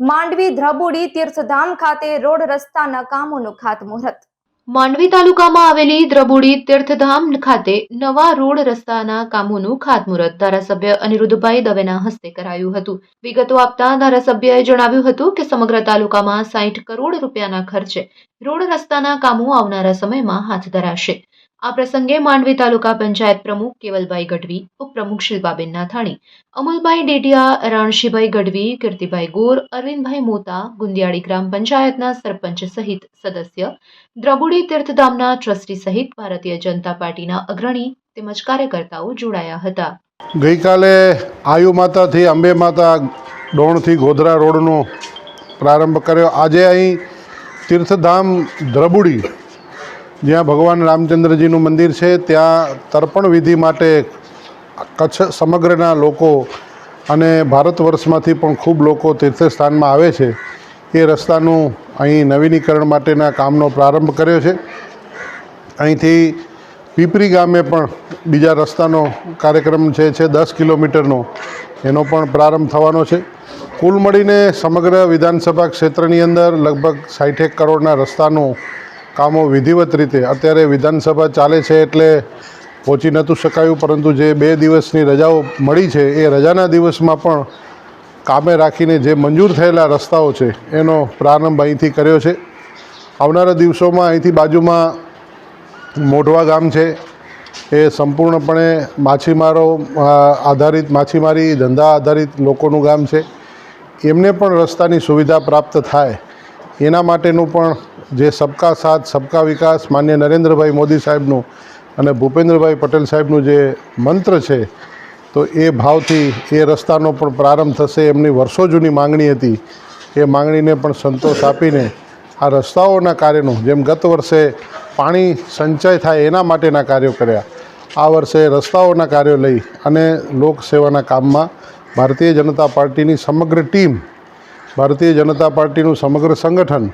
માંડવી ધ્રબુડી તીર્થધામ ખાતે રોડ રસ્તાના કામોનું ખાતમુહૂર્ત. માંડવી તાલુકામાં આવેલી દ્રબુડી તીર્થધામ ખાતે નવા રોડ રસ્તાના કામોનું ખાતમુહૂર્ત ધારાસભ્ય અનિરુદ્ધભાઈ દવેના હસ્તે કરાયું હતું. વિગતો આપતા ધારાસભ્યએ જણાવ્યું હતું કે સમગ્ર તાલુકામાં સાઠ કરોડ રૂપિયાના ખર્ચે રોડ રસ્તાના કામો આવનારા સમયમાં હાથ ધરાશે. આ પ્રસંગે માંડવી તાલુકા પંચાયત પ્રમુખ કેવલભાઈ ગઢવી, ઉપપ્રમુખ શિલ્પાબેન નાથાણી, અમુલભાઈ ડેડિયા રણશીભાઈ ગઢવી, કીર્તિભાઈ ગોર, અરવિંદભાઈ મોતા, ગુંદિયાળી ગ્રામ પંચાયતના સરપંચ સહિત સદસ્ય, દ્રબુડી તીર્થધામના ટ્રસ્ટી સહિત ભારતીય જનતા પાર્ટીના અગ્રણી તેમજ કાર્યકર્તાઓ જોડાયા હતા. ગઈકાલે આયુ માતાથી અંબે માતા ડોણથી ગોધરા રોડનો પ્રારંભ કર્યો. આજે અહીં તીર્થધામ દ્રબુડી જ્યાં ભગવાન રામચંદ્રજીનું મંદિર છે, ત્યાં તર્પણ વિધિ માટે કચ્છ સમગ્રના લોકો અને ભારત વર્ષમાંથી પણ ખૂબ લોકો તીર્થસ્થાનમાં આવે છે. એ રસ્તાનું અહીં નવીનીકરણ માટેના કામનો પ્રારંભ કર્યો છે. અહીંથી પીપરી ગામે પણ બીજા રસ્તાનો કાર્યક્રમ છે છે, દસ કિલોમીટરનો, એનો પણ પ્રારંભ થવાનો છે. કુલ મળીને સમગ્ર વિધાનસભા ક્ષેત્રની અંદર લગભગ સાઠેક કરોડના રસ્તાનું કામો વિધિવત રીતે. અત્યારે વિધાનસભા ચાલે છે એટલે પહોંચી નહોતું શકાયું, પરંતુ જે બે દિવસની રજાઓ મળી છે, એ રજાના દિવસમાં પણ કામે રાખીને જે મંજૂર થયેલા રસ્તાઓ છે, એનો પ્રારંભ અહીંથી કર્યો છે. આવનારા દિવસોમાં અહીંથી બાજુમાં મોઢવા ગામ છે. એ સંપૂર્ણપણે માછીમારો આધારિત માછીમારી, ધંધા આધારિત લોકોનું ગામ છે. એમને પણ રસ્તાની સુવિધા પ્રાપ્ત થાય. એના માટેનું પણ જે સબકા સાથ, સબકા વિકાસ માન્ય નરેન્દ્રભાઈ મોદી સાહેબનું અને ભૂપેન્દ્રભાઈ પટેલ સાહેબનું જે મંત્ર છે, તો એ ભાવથી એ રસ્તાનો પણ પ્રારંભ થશે. એમની વર્ષો જૂની માંગણી હતી. એ માંગણીને પણ સંતોષ આપીને આ રસ્તાઓના કાર્યનું, જેમ ગત વર્ષે પાણી સંચય થાય એના માટેના કાર્યો કર્યા, આ વર્ષે રસ્તાઓના કાર્યો લઈ અને લોકસેવાના કામમાં ભારતીય જનતા પાર્ટીની સમગ્ર ટીમ, ભારતીય જનતા પાર્ટીનું સમગ્ર સંગઠન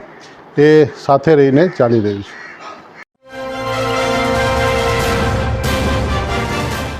એ સાથે રહીને ચાલી રહ્યું છે.